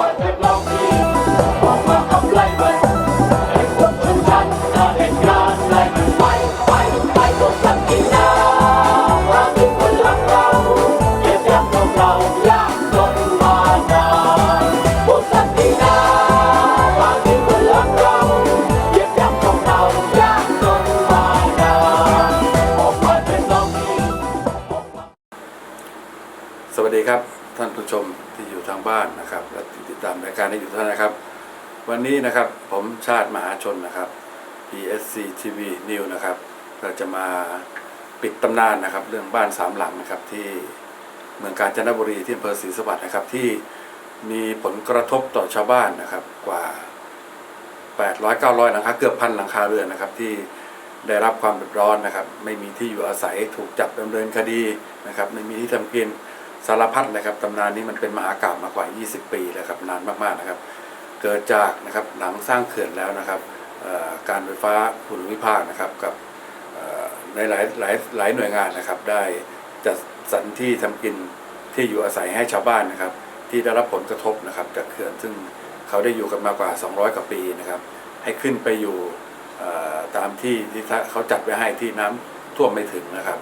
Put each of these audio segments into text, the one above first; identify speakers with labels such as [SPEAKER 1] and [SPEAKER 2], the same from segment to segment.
[SPEAKER 1] ว่ ตามรายการนี้อ
[SPEAKER 2] ยู่ทุกท่านนะครับ วันนี้นะครับผมชาติมหาชนนะครับ PSC TV New นะครับเราจะมาปิดตำนานนะครับ เรื่องบ้านสามหลังนะครับที่เมืองกาญจนบุรีที่อำเภอศรีสวัสดิ์นะครับที่มีผลกระทบต่อชาวบ้านนะครับกว่า 800 900หลังคาเกือบพันหลังคาเรือนนะครับที่ได้รับความเดือดร้อนนะครับ ไม่มีที่อยู่อาศัยถูกจับดำเนินคดีนะครับ ไม่มีที่ทำกิน สารพัดนะครับตำนานนี้มันเป็นมหากาพย์มากกว่า 20 ปีแล้วครับนานมากๆนะครับ เกิดจากนะครับหลังสร้างเขื่อนแล้วนะครับการไฟฟ้าภูมิภาคนะครับกับในหลายหลายหลายหน่วยงานนะครับ ได้จัดสรรที่ทำกินที่อยู่อาศัยให้ชาวบ้านนะครับ ที่ได้รับผลกระทบนะครับ จากเขื่อนซึ่งเขาได้อยู่กันมากว่า 200 กว่าปีนะครับ ให้ขึ้นไปอยู่ตามที่ที่เขาจัดไว้ให้ที่น้ำท่วมไม่ถึงนะครับ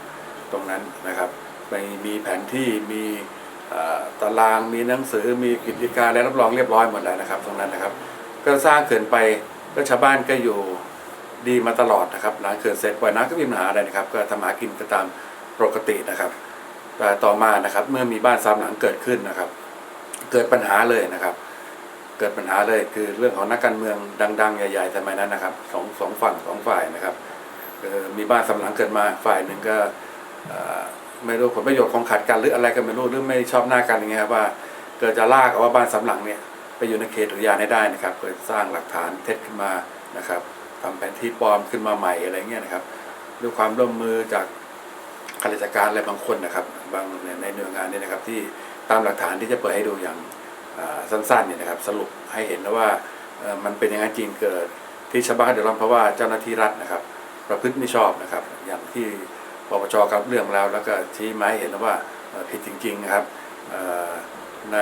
[SPEAKER 2] ตรงนั้นนะครับ มีแผนที่มีตารางมีหนังสือมีกิจการและรับรองเรียบร้อยหมดแล้วนะครับ ตรงนั้นนะครับ ก็สร้างเขื่อนไปก็ชาวบ้านก็อยู่ดีมาตลอดนะครับหลังเขื่อนเสร็จปล่อยน้ำก็มีปัญหาอะไรนะครับ ก็ทำหากินก็ตามปกตินะครับแต่ต่อมานะครับเมื่อมีบ้านสามหลังเกิดขึ้นนะครับ เกิดปัญหาเลยนะครับ เกิดปัญหาเลยคือเรื่องของนักการเมืองดัง ๆ ใหญ่ๆสมัยนั้นนะครับสองสองฝั่งสองฝ่ายนะครับมีบ้านสามหลังเกิดมาฝ่ายหนึ่งก็ ไม่รู้ผลประโยชน์ของขัดกันหรืออะไรก็ไม่รู้หรือไม่ชอบหน้ากันอย่างเงี้ยครับว่าเกิดจะลากเอาว่าบ้านสามหลังเนี่ยไปอยู่ในเขตอุทยานให้ได้นะครับเกิดสร้างหลักฐานเท็จขึ้นมานะครับทำแผนที่ปลอมขึ้นมาใหม่อะไรเงี้ยนะครับด้วยความร่วมมือจากข้าราชการอะไรบางคนนะครับ บางในในหน่วยงานเนี่ยนะครับ ที่ตามหลักฐานที่จะเปิดให้ดูอย่างสั้นๆเนี่ยนะครับ สรุปให้เห็นแล้วว่ามันเป็นอย่างนั้นจริงเกิดที่ชาวบ้านเดือดร้อนเพราะว่าเจ้าหน้าที่รัฐนะครับ ประพฤติไม่ชอบนะครับ อย่างที่ ปปชกับเรื่องแล้วแล้วก็ชี้ไมาให้เห็นแล้วว่าผิดจริงๆนะครับใน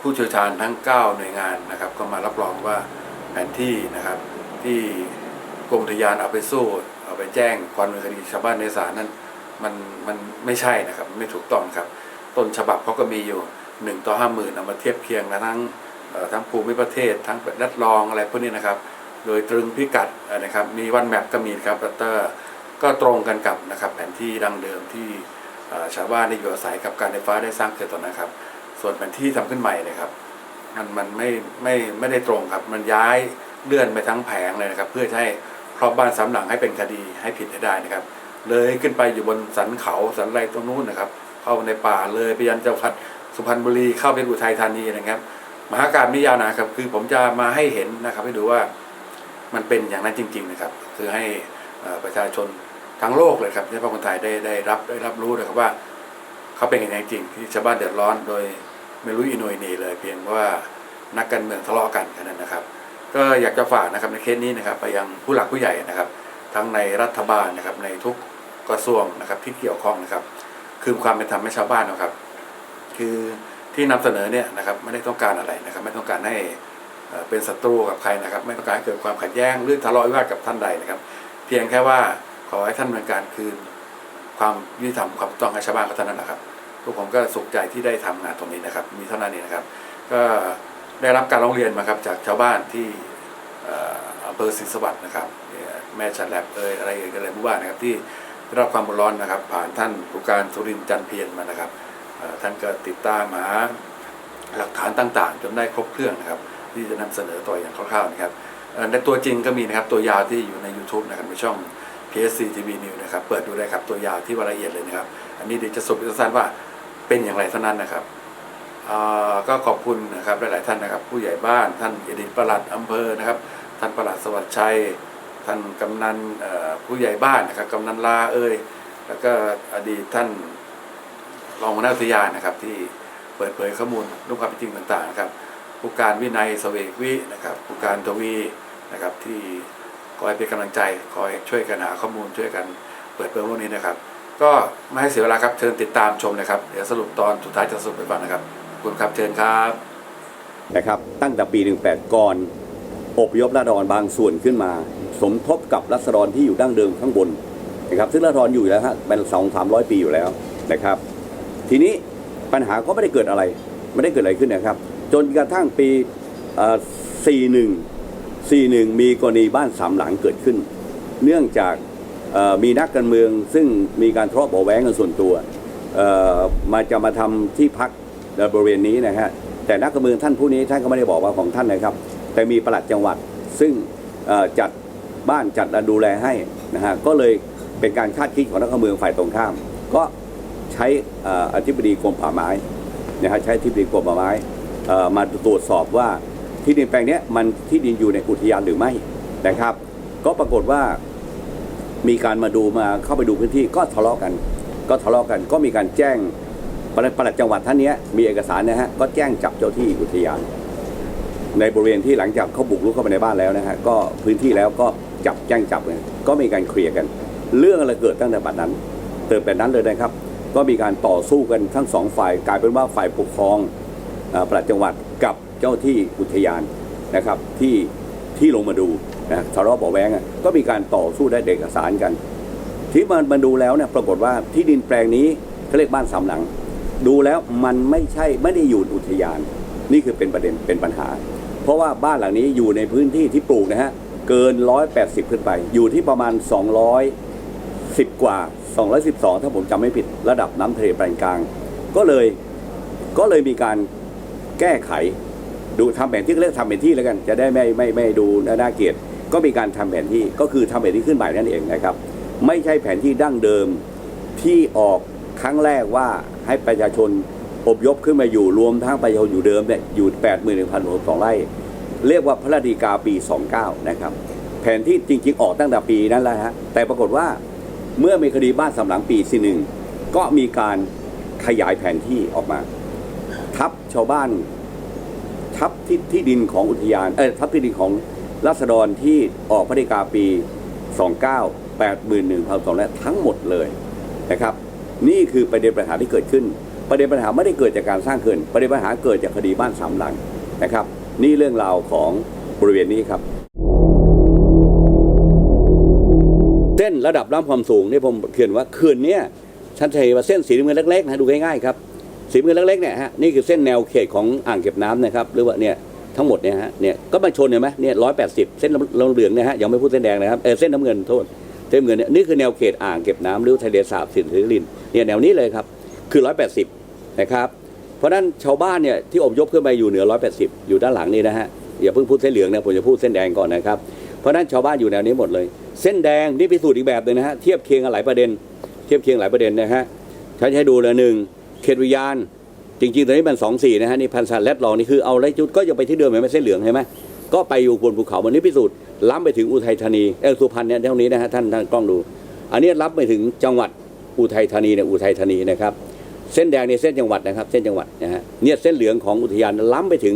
[SPEAKER 2] ผู้เชี่ยวชาญทั้ง 9 หน่วยงานนะครับ ก็มารับรองว่าแผนที่นะครับที่กรมอุทยานเอาไปสู้เอาไปแจ้งความดำเนินคดีชาวบ้านในศาลนั้นมันมันไม่ใช่นะครับไม่ถูกต้องครับ ต้นฉบับเขาก็มีอยู่ 1 ต่อ 5 0,000เอามาเทียบเคียงนะทั้งทั้งภูมิประเทศ ทั้งรัดรองอะไรพวกนี้นะครับ โดยตรึงพิกัดนะครับมีวันแมปก็มีครับแต่ ก็ตรงกันกับนะครับแผนที่ดังเดิมที่ชาวบ้านได้อยู่อาศัยกับการไฟฟ้าได้สร้างเขื่อนตอนนั้นครับ ส่วนแผนที่ทำขึ้นใหม่เลยครับมันมันไม่ไม่ไม่ได้ตรงครับ มันย้ายเลื่อนไปทั้งแผงเลยนะครับ เพื่อให้ครอบบ้านสามหลังให้เป็นคดีให้ผิดให้ได้นะครับ เลยขึ้นไปอยู่บนสันเขาสันไรตรงนู้นนะครับ เข้าในป่าเลยไปยันจังหวัดสุพรรณบุรีเข้าเป็นอุทัยธานีนะครับ มหากาบนี้ยาวนานครับ คือผมจะมาให้เห็นนะครับ ให้ดูว่ามันเป็นอย่างนั้นจริง ๆ นะครับ คือให้ประชาชน ทั้งโลกเลยครับที่พคนไทยได้ได้รับได้รับรู้นะครับว่าเขาเป็นอย่างนั้นจริงที่ชาวบ้านเดือดร้อนโดยไม่รู้อินโนยนีเลย เพียงว่านักการเมืองทะเลาะกันแค่นั้นนะครับ ก็อยากจะฝากนะครับในเคสนี้นะครับไปยังผู้หลักผู้ใหญ่นะครับ ทั้งในรัฐบาลนะครับในทุกกระทรวงนะครับที่เกี่ยวข้องนะครับ คือความเป็นธรรมให้ชาวบ้านนะครับ คือที่นำเสนอเนี่ยนะครับไม่ได้ต้องการอะไรนะครับ ไม่ต้องการให้เอ่อเป็นศัตรูกับใครนะครับ ไม่ต้องการให้เกิดความขัดแย้งหรือทะเลาะวิวาทกับท่านใดนะครับ เพียงแค่ว่า ขอให้ท่านดำเนินการคืน ความยุติธรรมความต้องให้ชาวบ้านก็เท่านั้นนะครับพวกผมก็สุขใจที่ได้ทำงานตรงนี้นะครับ มีเท่านั้นเองนะครับ ก็ได้รับการร้องเรียนมาครับจากชาวบ้านที่อำเภอศรีสวัสดิ์นะครับแม่ฉันแลบเอยอะไรเอยอะไรบ้านนะครับที่ได้รับความร้อนนะครับ ผ่านท่านผู้การสุรินทร์จันเพียรมานะครับท่านก็ติดตามหาหลักฐานต่างๆ จนได้ครบเครื่องนะครับ ที่จะนำเสนอต่ออย่างคร่าวๆนะครับในตัวจริงก็มีนะครับตัวยาวที่อยู่ใน YouTube นะครับในช่อง PSC TV News นะครับ เปิดดูได้ครับ ตัวยาวที่ว่าละเอียดเลยนะครับ อันนี้เดี๋ยวจะสรุปสั้นๆว่าเป็นอย่างไรเท่านั้นนะครับก็ขอบคุณนะครับหลายๆท่านนะครับ ผู้ใหญ่บ้านท่านอดีตประหลัดอำเภอนะครับ ท่านประหลัดสวัสดิ์ชัย ท่านกำนันผู้ใหญ่บ้านนะครับกำนันลาเอ่ยแล้วก็อดีตท่านรองหัวหน้าอุทยานนะครับ ที่เปิดเผยข้อมูลเรื่ความจริงต่างๆนะครับ ผู้การวินัยเสวกวินะครับ ผู้การทวีนะครับที่ คอยเป็นกำลังใจคอยช่วยกันหาข้อมูลช่วยกันเปิดเผยพวกนี้นะครับ ก็ไม่ให้เสียเวลาครับเชิญติดตามชมนะครับ เดี๋ยวสรุปตอนสุดท้ายจะสรุปไปฟังนะครับขอบคุณครับเชิญครับ
[SPEAKER 3] นะครับตั้งแต่ปี 18 ก่อนอพยพราษฎรบางส่วนขึ้นมา สมทบกับรัษฎรที่อยู่ดั้งเดิมข้างบนนะครับซึ่งรัษฎรอยู่แล้วฮะเป็นสองสามร้อยปีอยู่แล้วนะครับ ทีนี้ปัญหาก็ไม่ได้เกิดอะไร ไม่ได้เกิดอะไรขึ้นนะครับ จนกระทั่งปีเอ่อ41 41 มีกรณีบ้านสามหลังเกิดขึ้น เนื่องจากมีนักการเมืองซึ่งมีการทะเลาะเบาะแวงกันส่วนตัวมาจะมาทำที่พักในบริเวณนี้นะฮะแต่นักการเมืองท่านผู้นี้ท่านก็ไม่ได้บอกว่าของท่านนะครับ แต่มีประหลัดจังหวัดซึ่งจัดบ้านจัดดูแลให้นะฮะก็เลยเป็นการคาดคิดของนักการเมืองฝ่ายตรงข้าม ก็ใช้อธิบดีกรมป่าไม้นะฮะใช้อธิบดีกรมป่าไม้มาตรวจสอบว่า ที่ดินแปลงนี้มันที่ดินอยู่ในอุทยานหรือไม่นะครับ ก็ปรากฏว่ามีการมาดูมาเข้าไปดูพื้นที่ก็ทะเลาะกัน ก็ทะเลาะกันก็มีการแจ้งปลัดจังหวัดท่านนี้มีเอกสารนะฮะก็แจ้งจับเจ้าที่อุทยาน ในบริเวณที่หลังจากเขาบุกรุกเข้าไปในบ้านแล้วนะฮะก็พื้นที่แล้วก็จับแจ้งจับเลยก็มีการเคลียร์กัน เรื่องอะไรเกิดตั้งแต่บัดนั้นเติมแต่นั้นเลยนะครับ ก็มีการต่อสู้กันทั้งสองฝ่ายกลายเป็นว่าฝ่ายปกครองปลัดจังหวัดกับ เจ้าที่อุทยานนะครับที่ที่ลงมาดูนะทะเลาะเบาแวงก็มีการต่อสู้ได้เอกสารกัน ที่มันมาดูแล้วเนี่ยปรากฏว่าที่ดินแปลงนี้เขาเรียกบ้านสามหลัง ดูแล้วมันไม่ใช่ไม่ได้อยู่อุทยาน นี่คือเป็นประเด็นเป็นปัญหา เพราะว่าบ้านหลังนี้อยู่ในพื้นที่ที่ปลูกนะฮะเกิน 180 ขึ้นไป อยู่ที่ประมาณ 210 กว่า 212 ถ้าผมจำไม่ผิดระดับน้ำทะเลปานกลาง ก็เลยก็เลยมีการแก้ไข ดูทำแผนที่เรียกทำแผนที่แล้วกัน จะได้ไม่ไม่ไม่ดูน่าเกลียดก็มีการทำแผนที่ก็คือทำแผนที่ขึ้นใหม่นั่นเองนะครับ ไม่ใช่แผนที่ดั้งเดิมที่ออกครั้งแรกว่าให้ประชาชนอพยพขึ้นมาอยู่รวมทั้งประชาชนอยู่เดิมเนี่ยอยู่ 8 1 6 2ไร่เรียกว่าพระราชดีกาปี 29 นะครับ แผนที่จริง ๆ ออกตั้งแต่ปีนั้นแล้วฮะแต่ปรากฏว่าเมื่อมีคดีบ้านสำหลังปีสี่หนึ่งก็มีการขยายแผนที่ออกมา ทับชาวบ้าน ทับที่ที่ดินของอุทยานเออทับที่ดินของรัษฎรที่ออกพระฎีกาปี 29 81,200และทั้งหมดเลยนะครับ นี่คือประเด็นปัญหาที่เกิดขึ้น ประเด็นปัญหาไม่ได้เกิดจากการสร้างเขื่อนประเด็นปัญหาเกิดจากคดีบ้านสามหลังนะครับ นี่เรื่องราวของบริเวณนี้ครับเส้นระดับน้ำความสูงที่ผมเขียนว่าเขื่อนเนี้ยชั้นเทว่าเส้นสีน้ำเงินเล็กๆนะดูง่ายๆครับ สีเงินเล็กๆเนี่ยฮะนี่คือเส้นแนวเขตของอ่างเก็บน้ำนะครับหรือว่าเนี่ยทั้งหมดเนี่ยฮะเนี่ยก็มาชนเห็นไหมเนี่ยร้อยแปดสิบเส้นเหลืองเนี่ยฮะยังไม่พูดเส้นแดงนะครับเออเส้นน้ำเงินโทษเส้นน้ำเงินเนี่ยนี่คือแนวเขตอ่างเก็บน้ำหรือทะเลสาบสินธิรินเนี่ยแนวนี้เลยครับคือร้อยแปดสิบนะครับเพราะฉะนั้นชาวบ้านเนี่ยที่อพยพขึ้นไปอยู่เหนือร้อยแปดสิบอยู่ด้านหลังนี่นะฮะอย่าเพิ่งพูดเส้นเหลืองนะผมจะพูดเส้นแดงก่อนนะครับเพราะนั้นชาวบ้านอยู่แนวนี้หมดเลย เส้นแดงนี่พิสูจน์อีกแบบหนึงนะฮะเทียบเคียงกันหลายประเด็น เทียบเคียงหลายประเด็นนะฮะใช้ให้ดูเลยหนึ่ง เขตวิญญาณ จริงๆตอนนี้มันสองสี่นะฮะนี่พันธะแรดลองนี่คือเอาไรจุดก็ยังไปที่เดิมเห็นไหมเส้นเหลืองเห็นไหมก็ไปอยู่บนภูเขาวันนี้พิสูจน์ล้ำไปถึงอุทัยธานีเออสุพรรณเนี่ยเท่านี้นะฮะท่านท่านกล้องดู อันนี้รับไปถึงจังหวัดอุทัยธานีเนี่ยอุทัยธานีนะครับเส้นแดงเนี่ยเส้นจังหวัดนะครับ เส้นจังหวัดนะฮะเนี่ยเส้นเหลืองของอุทยานล้ำไปถึง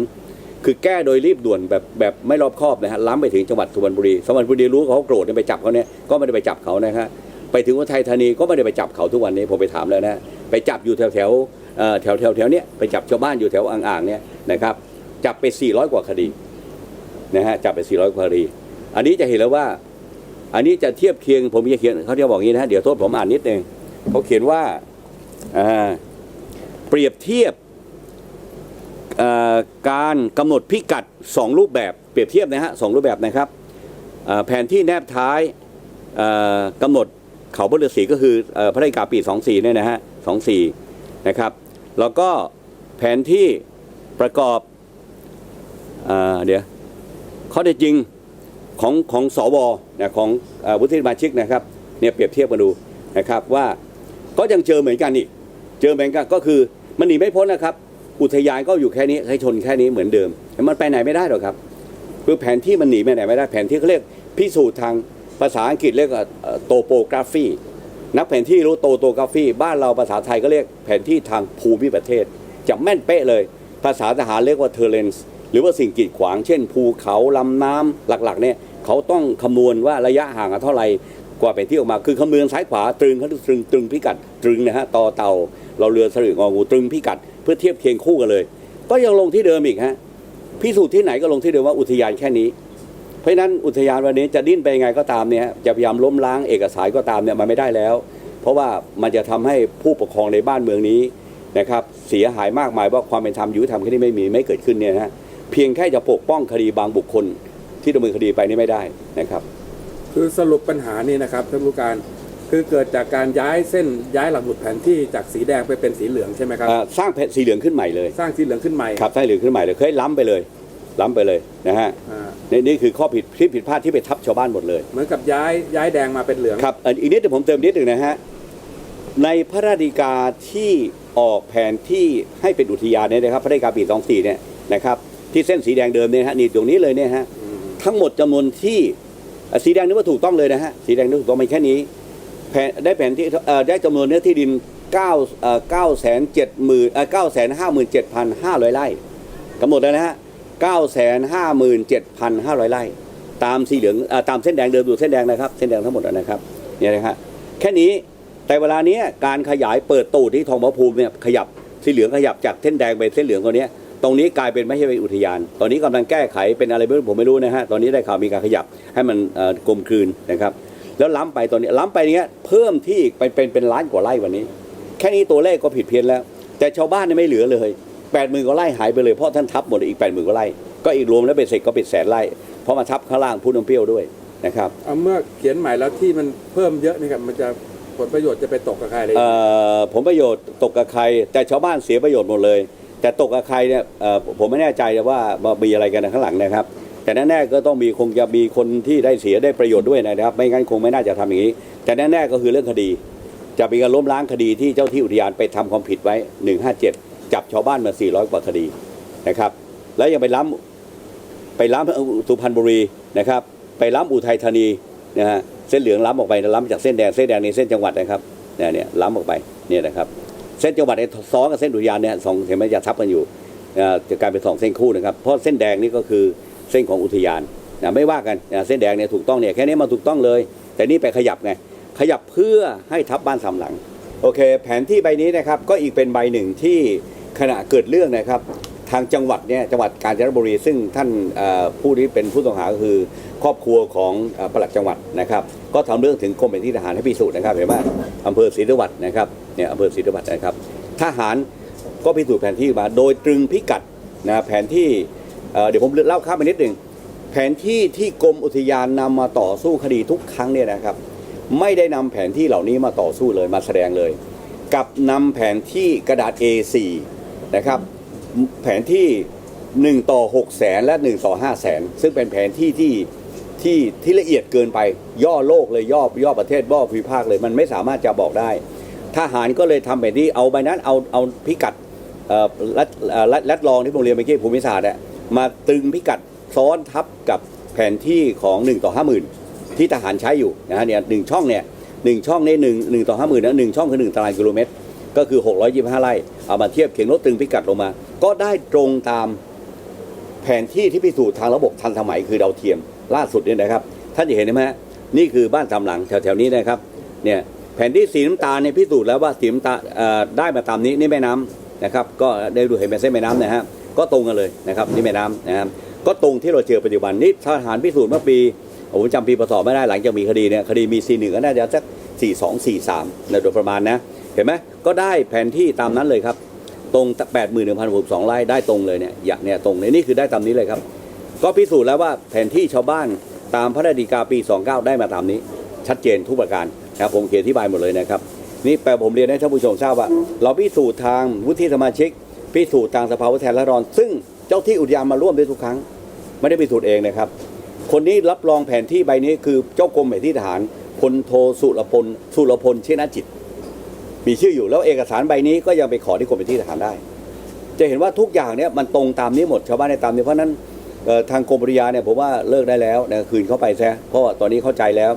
[SPEAKER 3] คือแก้โดยรีบด่วนแบบแบบไม่รอบคอบนะฮะล้ำไปถึงจังหวัดสุพรรณบุรีสุพรรณบุรีรู้เขาโกรธเนี่ยไปจับเขาเนี่ยก็ไม่ได้ไปจับเขานะฮะไปถึงอุทัยธานีก็ไม่ได้ไปจับเขาทุกวันนี้ผมไปถามแล้วนะ ไปจับอยู่แถวแถวแถวแถวแถวเนี้ยไปจับชาวบ้านอยู่แถวอ่างๆเนี่ยนะครับจับไป 400 กว่าคดีนะฮะจับไป 400 กว่าคดี อันนี้จะเห็นแล้วว่า อันนี้จะเทียบเคียงผมจะเขียนเขาจะบอกอย่างนี้นะ เดี๋ยวโทษผมอ่านนิดนึงเขาเขียนว่าอ่าเปรียบเทียบอ่อการกำหนดพิกัด 2 รูปแบบเปรียบเทียบนะฮะสองรูปแบบนะครับเอ่อแผนที่แนบท้ายเอ่อกำหนดเขาพระฤาษีก็คือเอ่อพระราชกาปี 24เนี่ยนะฮะ 24นะครับ แล้วก็แผนที่ประกอบเอเดี๋ยวข้อเท็จจริงของของสวนะของอวุฒิสมาชิกนะครับเนี่ยเปรียบเทียบกันดูนะครับว่าก็ยังเจอเหมือนกันอีกเจอเหมือนกันก็คือมันหนีไม่พ้นนะครับอุทยานก็อยู่แค่นี้ให้ชนแค่นี้เหมือนเดิม มันไปไหนไม่ได้หรอกครับ คือแผนที่มันหนีไปไหนไม่ได้แผนที่เขาเรียกพิสูจน์ทางภาษาอังกฤษเรียกว่าโตโปกราฟี นักแผนที่รู้โตโตกราฟีบ้านเราภาษาไทยก็เรียกแผนที่ทางภูมิประเทศจะแม่นเป๊ะเลย ภาษาทหารเรียกว่าเทเลนส์หรือว่าสิ่งกีดขวางเช่น ภูเขาลำน้ำหลักๆเนี่ยเขาต้องคำนวณว่าระยะห่างกันเท่าไหร่กว่าแผนที่ออกมาคือคำนวณซ้ายขวาตรึงเขาตรึงตรึงพิกัดตรึงนะฮะต่อเต่า เราเรือสลึงองูตรึงพิกัด เพื่อเทียบเคียงคู่กันเลย ก็ยังลงที่เดิมอีกฮะพิสูจน์ที่ไหนก็ลงที่เดิมว่าอุทยานแค่นี้ เพราะฉะนั้นอุทยานวันนี้จะดิ้นไปยังไงก็ตามเนี่ยจะพยายามล้มล้างเอกสารก็ตามเนี่ยมันไม่ได้แล้ว เพราะว่ามันจะทำให้ผู้ปกครองในบ้านเมืองนี้นะครับเสียหายมากมายว่าความเป็นธรรมยุติธรรมแค่นี้ไม่มีไม่เกิดขึ้นเนี่ยนะฮะเพียงแค่จะปกป้องคดีบางบุคคลที่ดำเนินคดีไปนี่ไม่ได้นะครับ
[SPEAKER 2] คือสรุปปัญหานี่นะครับท่านผู้การคือเกิดจากการย้ายเส้นย้ายหลักหมุดแผนที่จากสีแดงไปเป็นสีเหลืองใช่ไหมครับ
[SPEAKER 3] เอ่อสร้างแผ่นสีเหลืองขึ้นใหม่เลย
[SPEAKER 2] สร้างสีเหลืองขึ้นใหม่
[SPEAKER 3] ครับสร้างสีเหลืองขึ้นใหม่เลยเคยล้ำไปเลย ล้ำไปเลยนะฮะ
[SPEAKER 2] อ่า
[SPEAKER 3] นี่นี่คือข้อผิดที่ผิดพลาดที่ไปทับชาวบ้านหมดเลย
[SPEAKER 2] เหมือนกับย้ายย้ายแดงมาเป็นเหลือง
[SPEAKER 3] ครับอันอีกนิดเดี๋ยวผมเติมนิดหนึ่งนะฮะในพระราชฎีกาที่ออกแผนที่ให้เป็นอุทยานเนี่ยนะครับพระราชฎีกาปี24เนี่ยนะครับที่เส้นสีแดงเดิมเนี่ยนะฮะนี่ตรงนี้เลยเนี่ยฮะทั้งหมดจำนวนที่อะสีแดงนี่ว่าถูกต้องเลยนะฮะสีแดงนี่ถูกต้องไม่แค่นี้แผนได้แผนที่เอ่อได้จำนวนเนื้อที่ดิน9เอ่อ9แสน7หมื่นเอ่อ9แสน5หมื่น7พัน500 ไร่กำหนดแล้วนะฮะ 9แสน5หมื่น7พัน500 ไร่ ตามสีเหลืองอตามเส้นแดงเดิมดูเส้นแดงนะครับ เส้นแดงทั้งหมดนะครับเนี่ยนะฮะแค่นี้แต่เวลานี้การขยายเปิดตูดที่ทองพระภูมิเนี่ยขยับสีเหลืองขยับจากเส้นแดงไปเส้นเหลืองตัวนี้ตรงนี้กลายเป็นไม่ใช่เป็นอุทยาน ตอนนี้กำลังแก้ไขเป็นอะไรไม่รู้ผมไม่รู้นะฮะ ตอนนี้ได้ข่าวมีการขยับให้มันกลมกลืนนะครับ แล้วล้ำไปตอนนี้ล้ำไปเนี้ยเพิ่มที่ไปเป็นเป็นล้านกว่าไร่วันนี้ แค่นี้ตัวเลขก็ผิดเพี้ยนแล้ว แต่ชาวบ้านเนี่ยไม่เหลือเลย แปดหมื่นกว่าไร่หายไปเลยเพราะท่านทับหมดอีกแปดหมื่นกว่าไร่ก็อีกรวมแล้วเป็นเสร็จก็เป็นแสนไร่เพราะมาทับข้างล่างพูนมเปรี้ยวด้วยนะครับ
[SPEAKER 2] เอาเมื่อเขียนใหม่แล้วที่มันเพิ่มเยอะนี่ครับมันจะผลประโยชน์จะไปตกกับใครเลย
[SPEAKER 3] เอ่อผลประโยชน์ตกกับใคร แต่ชาวบ้านเสียประโยชน์หมดเลย แต่ตกกับใครเนี่ยเอ่อผมไม่แน่ใจว่ามีอะไรกันข้างหลังนะครับ แต่แน่ๆก็ต้องมีคงจะมีคนที่ได้เสียได้ประโยชน์ด้วยนะครับ ไม่งั้นคงไม่น่าจะทำอย่างนี้ แต่แน่ๆก็คือเรื่องคดี จะมีการล้มล้างคดีที่เจ้าที่อุทยานไปทำความผิดไว้ 157 จับชาวบ้านมา 400 กว่าคดีนะครับ แล้วยังไปล้ำไปล้ำสุพรรณบุรีนะครับ ไปล้ำอุทัยธานีนะฮะเส้นเหลืองล้ำออกไปล้ำจากเส้นแดงเส้นแดงในเส้นจังหวัดนะครับเนี่ยเนี่ยล้ำออกไปเนี่ยนะครับ เส้นจังหวัดเนี่ยซ้อนกับเส้นอุทยานเนี่ยสองเห็นไหมจะทับกันอยู่จะกลายเป็นสองเส้นคู่นะครับ เพราะเส้นแดงนี่ก็คือเส้นของอุทยานนะไม่ว่ากันนะเส้นแดงเนี่ยถูกต้องเนี่ยแค่นี้มาถูกต้องเลย แต่นี่ไปขยับไงขยับเพื่อให้ทับบ้านสามหลังโอเค แผนที่ใบนี้นะครับก็อีกเป็นใบหนึ่งที่ ขณะเกิดเรื่องนะครับทางจังหวัดเนี่ยจังหวัดกาญจนบุรี ซึ่งท่านผู้ที่เป็นผู้ต้องหาก็คือครอบครัวของอปลัดจังหวัดนะครับ ก็ทำเรื่องถึงกรมเป็นที่ทหารให้พิสูจน์นะครับเห็นไหมอำเภอศรีสวัสดิ์นะครับเนี่ยอำเภอศรีสวัสดิ์นะครับทหารก็พิสูจน์แผนที่มา โดยตรึงพิกัดนะแผนที่เอ่อเดี๋ยวผมเล่าข้ามไปนิดหนึ่งแผนที่ที่กรมอุทยานนำมาต่อสู้คดีทุกครั้งเนี่ยนะครับ ไม่ได้นำแผนที่เหล่านี้มาต่อสู้เลยมาแสดงเลย กับนำแผนที่กระดาษ A4 นะครับ แผนที่ 1 ต่อ 6 แสนและ 1 ต่อ 5 แสน ซึ่งเป็นแผนที่ที่ที่ที่ละเอียดเกินไปย่อโลกเลยย่อย่อประเทศย่อภูมิภาคเลยมันไม่สามารถจะบอกได้ ทหารก็เลยทำแบบนี้เอาใบนั้นเอาเอาพิกัดเอ่อรัดเอ่อรัดรัดรองที่ผมเรียนเมื่อกี้ภูมิศาสตร์อะมาตึงพิกัดซ้อนทับกับแผนที่ของ1ต่อ50,000 ที่ทหารใช้อยู่นะฮะเนี่ยหนึ่งช่องเนี่ยหนึ่งช่องในหนึ่งหนึ่งต่อห้าหมื่นนะหนึ่งช่องคือหนึ่งตารางกิโลเมตร ก็คือ 625 ไร่ เอามาเทียบเขียงลดตึงพิกัดลงมา ก็ได้ตรงตามแผนที่ที่พิสูจน์ทางระบบทันสมัยคือดาวเทียมล่าสุดเนี่ยนะครับ ท่านจะเห็นไหมฮะนี่คือบ้านสามหลังแถวๆนี้นะครับเนี่ยแผนที่สีน้ำตาลเนี่ยพิสูจน์แล้วว่าสีน้ำตาลได้มาตามนี้นี่แม่น้ำนะครับก็ได้ดูเห็นเป็นเส้นแม่น้ำนะฮะก็ตรงกันเลยนะครับนี่แม่น้ำนะครับก็ตรงที่เราเจอปัจจุบันนี่ทหารพิสูจน์เมื่อปีผมจำปีพศไม่ได้หลังจากมีคดีเนี่ยคดีมีซีหนึ่งก็น่าจะสักสี่สองสี่สามโดยประมาณนะ เห็นไหมก็ได้แผนที่ตามนั้นเลยครับ ตรง8 1 1 6 2ไร่ได้ตรงเลยเนี่ยอย่างเนี่ยตรงเลยนี่คือได้ตามนี้เลยครับ ก็พิสูจน์แล้วว่าแผนที่ชาวบ้านตามพระราชฎีกาปี 29 ได้มาตามนี้ ชัดเจนทุกประการนะครับผมเขียนอธิบายหมดเลยนะครับ นี่แปลผมเรียนให้ท่านผู้ชมทราบว่า เราพิสูจน์ทางวุฒิสมาชิก พิสูจน์ทางสภาผู้แทนราษฎรซึ่งเจ้าที่อุทยานมาร่วมด้วยทุกครั้ง ไม่ได้พิสูจน์เองนะครับ คนนี้รับรองแผนที่ใบนี้คือเจ้ากรมแผนที่ทหารพลโทสุรพลสุรพลเชนะจิต มีชื่ออยู่แล้วเอกสารใบนี้ก็ยังไปขอที่กรมเป็นที่ทหารได้ จะเห็นว่าทุกอย่างเนี่ยมันตรงตามนี้หมดชาวบ้านในตามนี้เพราะฉะนั้นเอ่อทางกรมปริยาเนี่ยผมว่าเลิกได้แล้วนะคืนเข้าไปซะเพราะว่าตอนนี้เข้าใจแล้ว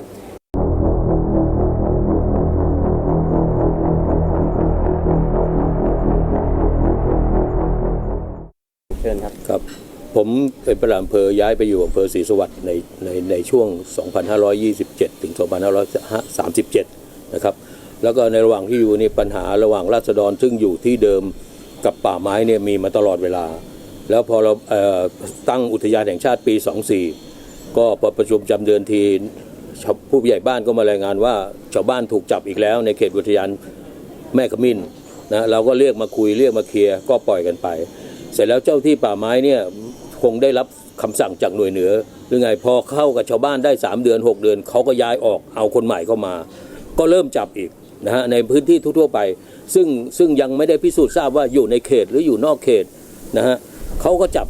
[SPEAKER 4] เชิญครับ
[SPEAKER 5] ครับ ผมเป็นประหลัดอำเภอย้ายไปอยู่อำเภอศรีสวัสดิ์ในในในช่วง 2527 ถึง 2537 นะครับ แล้วก็ในระหว่างที่อยู่นี่ปัญหาระหว่างราษฎรซึ่งอยู่ที่เดิมกับป่าไม้เนี่ยมีมาตลอดเวลา แล้วพอเราเตั้งอุทยานแห่งชาติปี 24 ก็พอประชุมจำเดือนทีผู้ใหญ่บ้านก็มารายงานว่าชาวบ้านถูกจับอีกแล้ว ในเขตอุทยานแม่ขมิ้นนะเราก็เรียกมาคุยเรียกมาเคลียร์ก็ปล่อยกันไป เสร็จแล้วเจ้าที่ป่าไม้เนี่ยคงได้รับคำสั่งจากหน่วยเหนือหรือไงพอเข้ากับชาวบ้านได้ 3 เดือน 6 เดือนเขาก็ย้ายออกเอาคนใหม่เข้ามา ก็เริ่มจับอีก นะฮะในพื้นที่ทั่วๆไป ซึ่งซึ่งยังไม่ได้พิสูจน์ทราบว่าอยู่ในเขตหรืออยู่นอกเขตนะฮะเขาก็จับ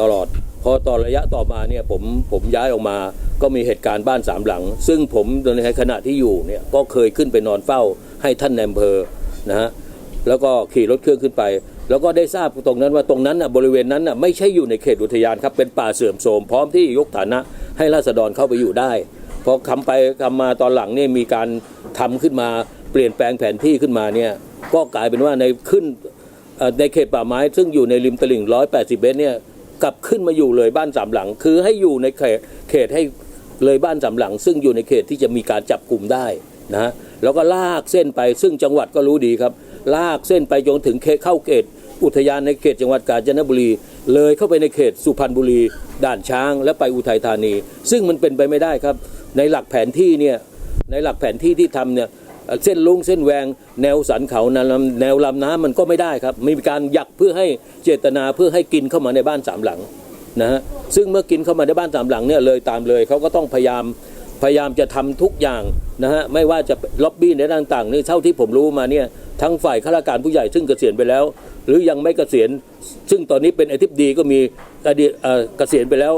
[SPEAKER 5] ตลอด พอตอนระยะต่อมาเนี่ยผมผมย้ายออกมาก็มีเหตุการณ์บ้านสามหลัง ซึ่งผมในขณะที่อยู่เนี่ยก็เคยขึ้นไปนอนเฝ้าให้ท่านในอำเภอนะฮะแล้วก็ขี่รถเครื่องขึ้นไป แล้วก็ได้ทราบตรงนั้นว่าตรงนั้นน่ะบริเวณนั้นน่ะไม่ใช่อยู่ในเขตอุทยานครับเป็นป่าเสื่อมโทรมพร้อมที่ยกฐานะให้ราษฎรเข้าไปอยู่ได้ พอคำไปคำมาตอนหลังเนี่ยมีการทำขึ้นมาเปลี่ยนแปลงแผนที่ขึ้นมาเนี่ยก็กลายเป็นว่าในขึ้นในเขตป่าไม้ ซึ่งอยู่ในริมตลิ่ง 180 เมตรเนี่ยกลับขึ้นมาอยู่เลยบ้านสามหลัง คือให้อยู่ในเขตเขตให้เลยบ้านสามหลัง ซึ่งอยู่ในเขตที่จะมีการจับกลุ่มได้นะฮะแล้วก็ลากเส้นไปซึ่งจังหวัดก็รู้ดีครับ ลากเส้นไปจนถึงเขตเข้าเขตอุทยานในเขตจังหวัดกาญจนบุรี เลยเข้าไปในเขตสุพรรณบุรี ด่านช้าง และไปอุทัยธานี ซึ่งมันเป็นไปไม่ได้ครับ ในหลักแผนที่เนี่ยในหลักแผนที่ที่ทำเนี่ยเส้นลุงเส้นแหวงแนวสันเขาแนวลำน้ำมันก็ไม่ได้ครับ มีการยักเพื่อให้เจตนาเพื่อให้กินเข้ามาในบ้านสามหลังนะฮะซึ่งเมื่อกินเข้ามาในบ้านสามหลังเนี่ยเลยตามเลยเขาก็ต้องพยายามพยายามจะทำทุกอย่างนะฮะไม่ว่าจะล็อบบี้ในต่างๆนี่เท่าที่ผมรู้มาเนี่ยทั้งฝ่ายข้าราชการผู้ใหญ่ซึ่งเกษียณไปแล้ว หรือยังไม่เกษียณซึ่งตอนนี้เป็นอธิบดีก็มีอดีตเกษียณไปแล้ว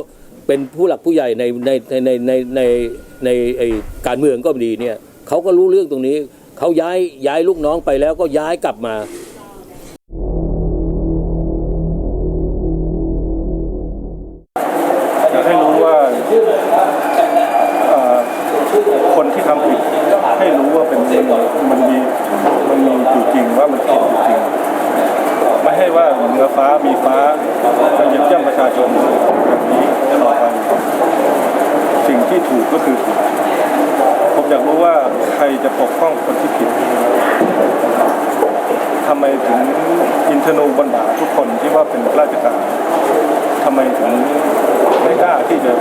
[SPEAKER 5] เป็นผู้หลักผู้ใหญ่ในในในในในในไอการเมืองก็ดีเนี่ยเขาก็รู้เรื่องตรงนี้เขาย้ายย้ายลูกน้องไปแล้วก็ย้ายกลับมา
[SPEAKER 6] อยากให้รู้ว่าคนที่ทำผิดให้รู้ว่าเป็นมันมีมันมีอยู่จริงว่ามันผิดอยู่จริง ไม่ให้ว่าเหนือฟ้ามีฟ้ามาเยียบย่ำประชาชนต่อไปสิ่งที่ถูกก็คือถูกผมอยากรู้ ว่าใครจะปกป้องคนที่ผิดทำไมถึงอินทนูบันดาทุกคนที่ว่าเป็นราชการทำไมถึงไม่กล้าที่จะ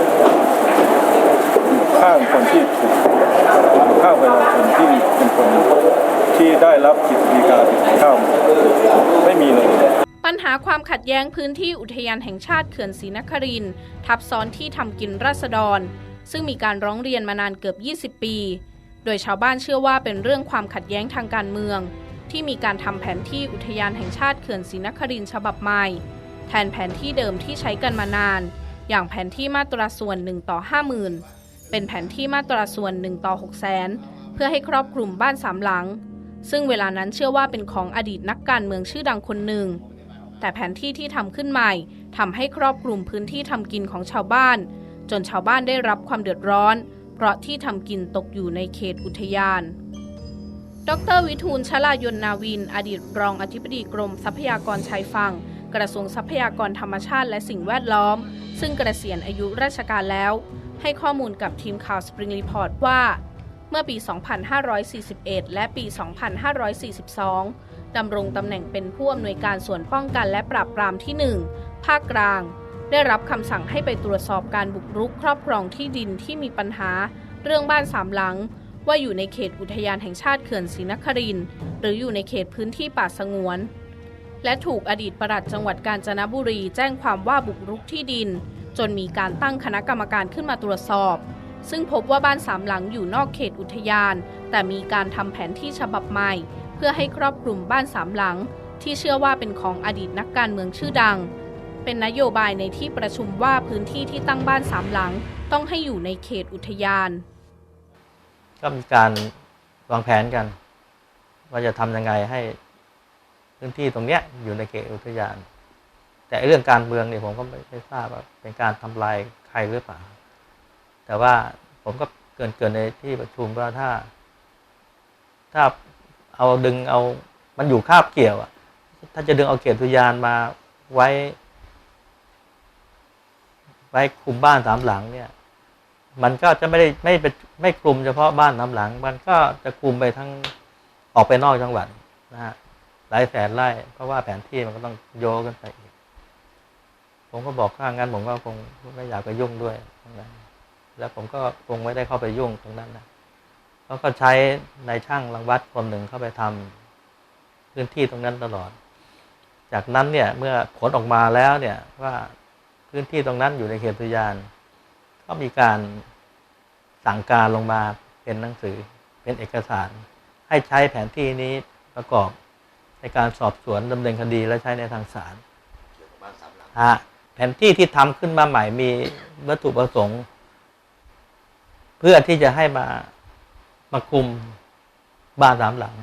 [SPEAKER 6] อยู่ข้างคนที่ถูกอยู่ข้างประชาชนที่เป็นคนที่ได้รับกิจดีการถึงข้าวไม่มีเลย
[SPEAKER 7] ปัญหาความขัดแย้งพื้นที่อุทยานแห่งชาติเขื่อนศรีนครินทร์ทับซ้อนที่ทำกินราษฎร ซึ่งมีการร้องเรียนมานานเกือบ 20 ปี โดยชาวบ้านเชื่อว่าเป็นเรื่องความขัดแย้งทางการเมือง ที่มีการทำแผนที่อุทยานแห่งชาติเขื่อนศรีนครินทร์ฉบับใหม่ แทนแผนที่เดิมที่ใช้กันมานาน อย่างแผนที่มาตราส่วน1ต่อ50,000 เป็นแผนที่มาตราส่วน1ต่อ600,000 เพื่อให้ครอบคลุมบ้านสามหลัง ซึ่งเวลานั้นเชื่อว่าเป็นของอดีตนักการเมืองชื่อดังคนหนึ่ง แต่แผนที่ที่ทำขึ้นใหม่ทำให้ครอบคลุมพื้นที่ทำกินของชาวบ้าน จนชาวบ้านได้รับความเดือดร้อน เพราะที่ทำกินตกอยู่ในเขตอุทยาน ดรวิทูลชลายนนาวิน อดีตรองอธิบดีกรมทรัพยากรชายฝั่ง กระทรวงทรัพยากรธรรมชาติและสิ่งแวดล้อม ซึ่งเกษียณอายุราชการแล้ว ให้ข้อมูลกับทีมข่าว Spring Report ว่า เมื่อปี 2541 และปี 2542ดำรงตำแหน่งเป็นผู้อำนวยการส่วนป้องกันและปราบปรามที่ 1 ภาคกลาง ได้รับคำสั่งให้ไปตรวจสอบการบุกรุกครอบครองที่ดินที่มีปัญหา เรื่องบ้านสามหลัง ว่าอยู่ในเขตอุทยานแห่งชาติเขื่อนศรีนครินทร์หรืออยู่ในเขตพื้นที่ป่าสงวน และถูกอดีตประหลัดจังหวัดกาญจนบุรี แจ้งความว่าบุกรุกที่ดิน จนมีการตั้งคณะกรรมการขึ้นมาตรวจสอบ ซึ่งพบว่าบ้านสามหลังอยู่นอกเขตอุทยาน แต่มีการทำแผนที่ฉบับใหม่ เพื่อให้ครอบคลุมบ้านสามหลัง ที่เชื่อว่าเป็นของอดีตนักการเมืองชื่อดัง เป็นนโยบายในที่ประชุมว่าพื้นที่ที่ตั้งบ้านสามหลัง ต้องให้อยู่ในเขตอุทยาน
[SPEAKER 8] ก็มีการวางแผนกัน ว่าจะทำยังไงให้พื้นที่ตรงเนี้ยอยู่ในเขตอุทยาน แต่เรื่องการเมืองเนี่ยผมก็ไม่ไม่ทราบว่าเป็นการทำลายใครหรือเปล่า แต่ว่าผมก็เกินเกินในที่ประชุมว่าถ้า ถ้าเอาดึงเอามันอยู่คาบเกี่ยวอะถ้าจะดึงเอาเขตอุทยานมาไว้ ไว้คุมบ้านสามหลังเนี่ย มันก็จะไม่ได้ไม่เป็นไม่คลุมเฉพาะบ้านน้ำหลัง มันก็จะคลุมไปทั้งออกไปนอกจังหวัดนะฮะหลายแสนไร่เพราะว่าแผนที่มันก็ต้องโยกันไปอีก ผมก็บอกว่างั้นผมก็คงไม่อยากไปยุ่งด้วยตรงนั้นแล้วผมก็คงไม่ได้เข้าไปยุ่งตรงนั้นนะเขาก็ใช้นายช่างรังวัดคนหนึ่งเข้าไปทำพื้นที่ตรงนั้นตลอด จากนั้นเนี่ยเมื่อผลออกมาแล้วเนี่ยว่า พื้นที่ตรงนั้นอยู่ในเขตอุทยาน ก็มีการสั่งการลงมาเป็นหนังสือเป็นเอกสาร ให้ใช้แผนที่นี้ประกอบในการสอบสวนดำเนินคดีและใช้ในทางศาลฮะแผนที่ที่ทำขึ้นมาใหม่มีวัตถุประสงค์ เพื่อที่จะให้มามาคุมบ้านสามหลัง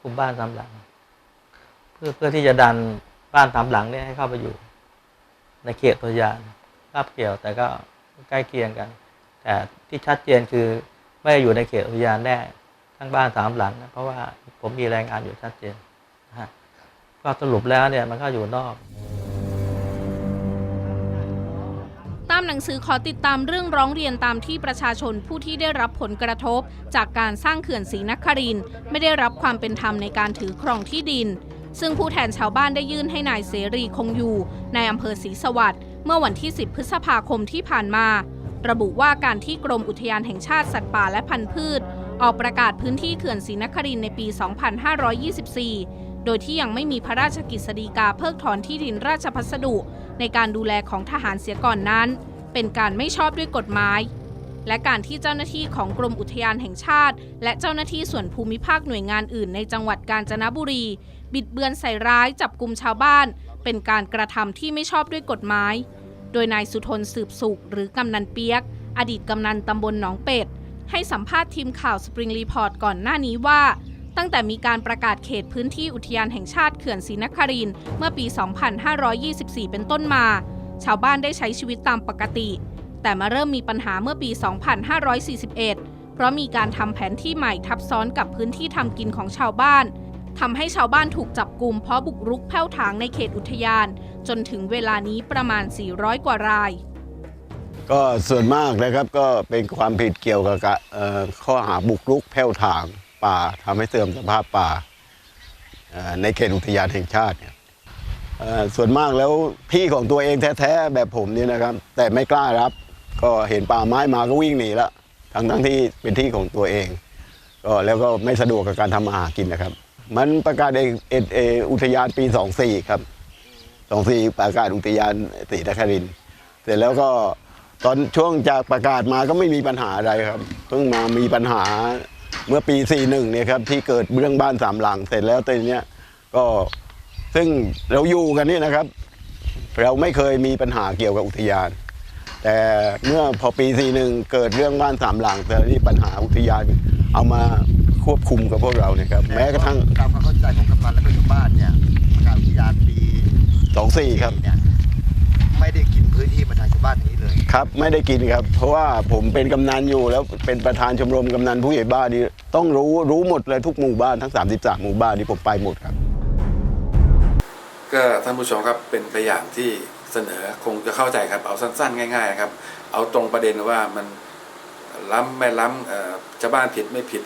[SPEAKER 8] คุมบ้านสามหลัง เพื่อเพื่อที่จะดันบ้านสามหลังเนี่ยให้เข้าไปอยู่ ในเขตอุทยานภาพเกี่ยวแต่ก็ใกล้เคียงกัน แต่ที่ชัดเจนคือไม่อยู่ในเขตอุทยานแน่ทั้งบ้านสามหลังนะเพราะว่าผมมีแรายงานอยู่ชัดเจนนะฮะก็สรุปแล้วเนี่ยมันก็อยู่นอก
[SPEAKER 7] ตามหนังสือขอติดตามเรื่องร้องเรียนตามที่ประชาชนผู้ที่ได้รับผลกระทบ จากการสร้างเขื่อนศรีนครินไม่ได้รับความเป็นธรรมในการถือครองที่ดิน ซึ่งผู้แทนชาวบ้านได้ยื่นให้นายเสรีคงอยู่ในอำเภอศรีสวัสดิ์เมื่อวันที่ 10 พฤษภาคมที่ผ่านมา ระบุว่าการที่กรมอุทยานแห่งชาติสัตว์ป่าและพันธุ์พืช ออกประกาศพื้นที่เขื่อนศรีนครินในปี 2524 โดยที่ยังไม่มีพระราชกิจสีกาเพิกถอนที่ดินราชพัสดุในการดูแลของทหารเสียก่อนนั้น เป็นการไม่ชอบด้วยกฎหมายและการที่เจ้าหน้าที่ของกรมอุทยานแห่งชาติ และเจ้าหน้าที่ส่วนภูมิภาคหน่วยงานอื่นในจังหวัดกาญจนบุรี บิดเบือนใส่ร้ายจับกลุ่มชาวบ้าน เป็นการกระทำที่ไม่ชอบด้วยกฎหมาย โดยนายสุทนสืบสุขหรือกำนันเปียก อดีตกำนันตำบลหนองเป็ด ให้สัมภาษณ์ทีมข่าวสปริงรีพอร์ตก่อนหน้านี้ว่า ตั้งแต่มีการประกาศเขตพื้นที่อุทยานแห่งชาติเขื่อนศรีนครินเมื่อปี 2524 เป็นต้นมา ชาวบ้านได้ใช้ชีวิตตามปกติ แต่มาเริ่มมีปัญหาเมื่อปี 2541 เพราะมีการทำแผนที่ใหม่ทับซ้อนกับพื้นที่ทำกินของชาวบ้าน ทำให้ชาวบ้านถูกจับกลุ่มเพราะบุกรุกแผ่วถางในเขตอุทยาน จนถึงเวลานี้ประมาณ 400 กว่าราย
[SPEAKER 9] ก็ส่วนมากนะครับก็เป็นความผิดเกี่ยวกับเอ่อข้อหาบุกรุกแผ่วถางป่าทำให้เสื่อมสภาพป่าเอ่อในเขตอุทยานแห่งชาติเนี่ยเอ่อส่วนมากแล้วที่ของตัวเองแท้ๆแบบผมเนี่ยนะครับ แต่ไม่กล้ารับ ก็เห็นป่าไม้มาก็วิ่งหนีละทั้งทั้งๆที่เป็นที่ของตัวเอง ก็แล้วก็ไม่สะดวกกับการทำมาหากินนะครับ มันประกาศเองเออุทยานปี24ครับ24ประกาศอุทยานศรีนครินเสร็จแล้วก็ตอนช่วงจากประกาศมาก็ไม่มีปัญหาอะไรครับเพิ่งมามีปัญหาเมื่อปี41เนี่ยครับที่เกิดเรื่องบ้านสามหลังเสร็จแล้วตอนเนี้ยก็ซึ่งเราอยู่กันนี่นะครับ เราไม่เคยมีปัญหาเกี่ยวกับอุทยาน แต่เมื่อพอปี41เกิดเรื่องบ้านสามหลังแต่นี่ปัญหาอุทยานเอามา ควบคุมกับพวกเราเนี่ยครับแม้กระทั่ง
[SPEAKER 10] ตามความเข้าใจของกำนันและก็ชาวบ้านเนี่ยการอุทยานปี
[SPEAKER 9] 24ครับ
[SPEAKER 10] เนี่ยไม่ได้กินพื้นที่มาทางชาวบ้านอย่างนี้เลย
[SPEAKER 9] ครับไม่ได้กินครับ เพราะว่าผมเป็นกำนันอยู่แล้วเป็นประธานชมรมกำนันผู้ใหญ่บ้านนี่ต้องรู้รู้หมดเลยทุกหมู่บ้านทั้ง 33 หมู่บ้านที่ผมไปหมดครับ
[SPEAKER 2] ก็ท่านผู้ชมครับเป็นตัวอย่างที่เสนอคงจะเข้าใจครับเอาสั้นๆ ง่ายๆครับเอาตรงประเด็นว่ามันล้ำไม่ล้ำเอ่อชาวบ้านผิดไม่ผิด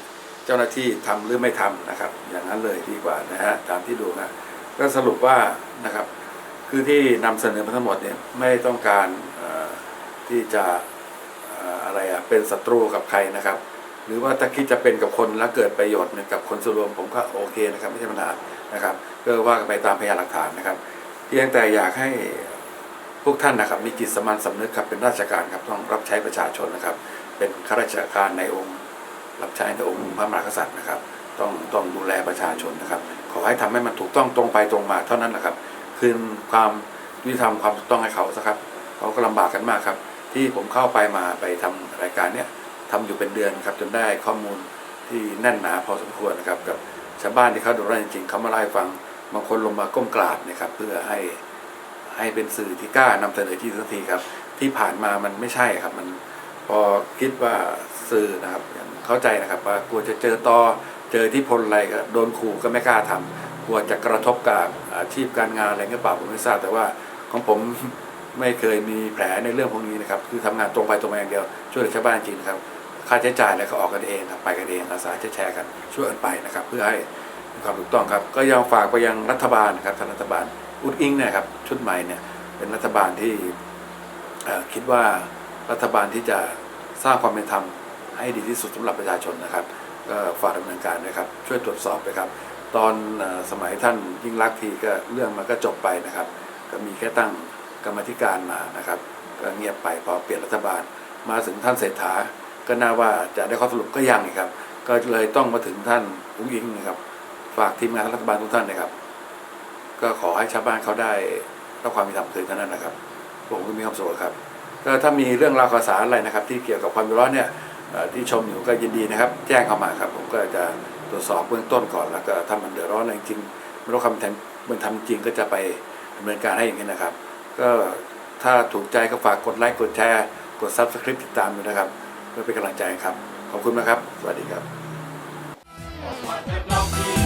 [SPEAKER 2] เจ้าหน้าที่ทำหรือไม่ทำนะครับ อย่างนั้นเลยดีกว่านะฮะตามที่ดูนะก็สรุปว่านะครับ คือที่นำเสนอมาทั้งหมดเนี่ยไม่ต้องการที่จะอะไรอะเป็นศัตรูกับใครนะครับ หรือว่าถ้าคิดจะเป็นกับคนแล้วเกิดประโยชน์กับคนส่วนรวมผมก็โอเคนะครับไม่ใช่ปัญหานะครับก็ว่ากันไปตามพยานหลักฐานนะครับเพียงแต่อยากให้พวกท่านนะครับมีจิตสมัญสำนึกครับเป็นราชการครับต้องรับใช้ประชาชนนะครับ เป็นข้าราชการในองค์ รับใช้ในองค์พระมหากษัตริย์นะครับ ต้องต้องดูแลประชาชนนะครับ ขอให้ทำให้มันถูกต้องตรงไปตรงมาเท่านั้นนะครับ คืนความยุติธรรมความถูกต้องให้เขาสักครับเขาก็ลำบากกันมากครับ ที่ผมเข้าไปมาไปทำรายการเนี้ยทำอยู่เป็นเดือนครับจนได้ข้อมูลที่แน่นหนาพอสมควรนะครับกับชาวบ้านที่เขาเดูแลจริงๆเขามาไล่ฟังบางคนลงมาก้มกราบนะครับ เพื่อให้ให้เป็นสื่อที่กล้านำเสนอที่สักทีครับ ที่ผ่านมามันไม่ใช่ครับ มันพอคิดว่าสื่อนะครับ เข้าใจนะครับว่ากลัวจะเจอต่อเจอที่พลอะไรก็โดนขู่ก็ไม่กล้าทำกลัวจะกระทบกับอาชีพการงานอะไรเงี้ยเปล่าผมไม่ทราบแต่ว่าของผมไม่เคยมีแผลในเรื่องพวกนี้นะครับคือทำงานตรงไปตรงมาอย่างเดียวช่วยเหลือชาวบ้านจริงครับค่าใช้จ่ายอะไรก็ออกกันเองครับไปกันเองอาสาแชร์กันช่วยกันไปนะครับ เพื่อให้ความถูกต้องครับ ก็ยังฝากไปยังรัฐบาลนะครับทานรัฐบาลอุดอิงเนี่ยครับชุดใหม่เนี่ยเป็นรัฐบาลที่คิดว่ารัฐบาลที่จะสร้างความเป็นธรรม ให้ดีที่สุดสำหรับประชาชนนะครับก็ฝากดำเนินการนะครับ ช่วยตรวจสอบนะครับ ตอนสมัยท่านยิ่งรักทีก็เรื่องมันก็จบไปนะครับ ก็มีแค่ตั้งกรรมธิการมานะครับก็เงียบไปพอเปลี่ยนรัฐบาล มาถึงท่านเศรษฐาก็น่าว่าจะได้ข้อสรุปก็ยังอีกครับ ก็เลยต้องมาถึงท่านอุ้งอิงนะครับฝากทีมงานรัฐบาลทุกท่านนะครับ ก็ขอให้ชาวบ้านเขาได้รับความเป็นธรรมคืนเท่านั้นนะครับผมก็มีความสุขครับก็ถ้ามีเรื่องราวข่าวสารอะไรนะครับ ที่เกี่ยวกับความร้อนเนี่ย ที่ชมอยู่ก็ยินดีนะครับ แจ้งเข้ามาครับ ผมก็จะตรวจสอบเบื้องต้นก่อนแล้วก็ถ้ามันเดือดร้อนอะไรจริงไม่รู้คำแทนมันทำจริงก็จะไปดำเนินการให้อย่างนี้นะครับ ก็ถ้าถูกใจก็ฝากกดไลค์กดแชร์กดซับสไครป์ติดตามด้วยนะครับ เพื่อเป็นกำลังใจครับ ขอบคุณนะครับ สวัสดีครับ